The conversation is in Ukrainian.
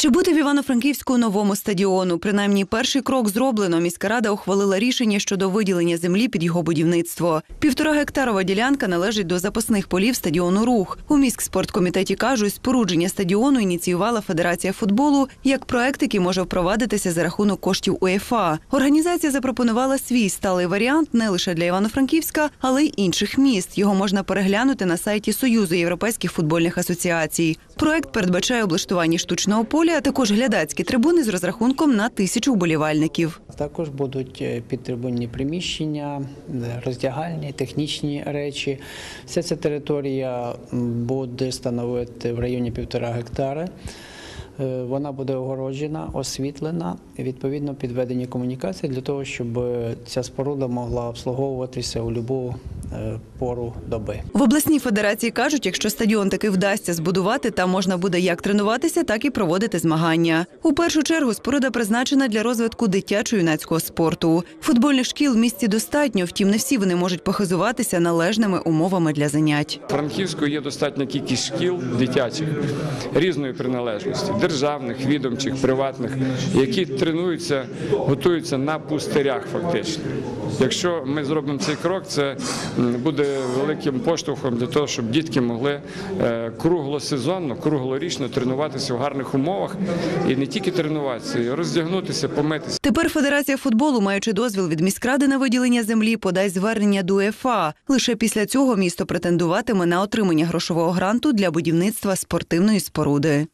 Чи бути в Івано-Франківську новому стадіону? Принаймні, перший крок зроблено. Міська рада ухвалила рішення щодо виділення землі під його будівництво. Півтора гектарова ділянка належить до запасних полів стадіону Рух. У міськспорткомітеті кажуть, спорудження стадіону ініціювала Федерація футболу як проект, який може впровадитися за рахунок коштів УЄФА. Організація запропонувала свій сталий варіант не лише для Івано-Франківська, але й інших міст. Його можна переглянути на сайті Союзу європейських футбольних асоціацій. Проект передбачає облаштування штучного поля, а також глядацькі трибуни з розрахунком на тисячу вболівальників. Також будуть е, підтрибунні приміщення, е, роздягальні, технічні речі. Вся ця територія буде становити в районі півтора гектари. Е, Вона буде огороджена, освітлена, відповідно підведені комунікації для того, щоб ця споруда могла обслуговуватися у будь-яку пору доби. В обласній федерації кажуть, якщо стадіон таки вдасться збудувати, там можна буде як тренуватися, так і проводити змагання. У першу чергу споруда призначена для розвитку дитячо-юнацького спорту. Футбольних шкіл в місті достатньо, втім, не всі вони можуть похизуватися належними умовами для занять. В Франківську є достатня кількість шкіл дитячих різної приналежності, державних, відомчих, приватних, які тренуються, готуються на пустирях. Фактично, якщо ми зробимо цей крок, це буде великим поштовхом для того, щоб дітки могли е, круглосезонно, круглорічно тренуватися в гарних умовах і не тільки тренуватися, і роздягнутися, помитися. Тепер Федерація футболу, маючи дозвіл від міськради на виділення землі, подасть звернення до УЄФА. Лише після цього місто претендуватиме на отримання грошового гранту для будівництва спортивної споруди.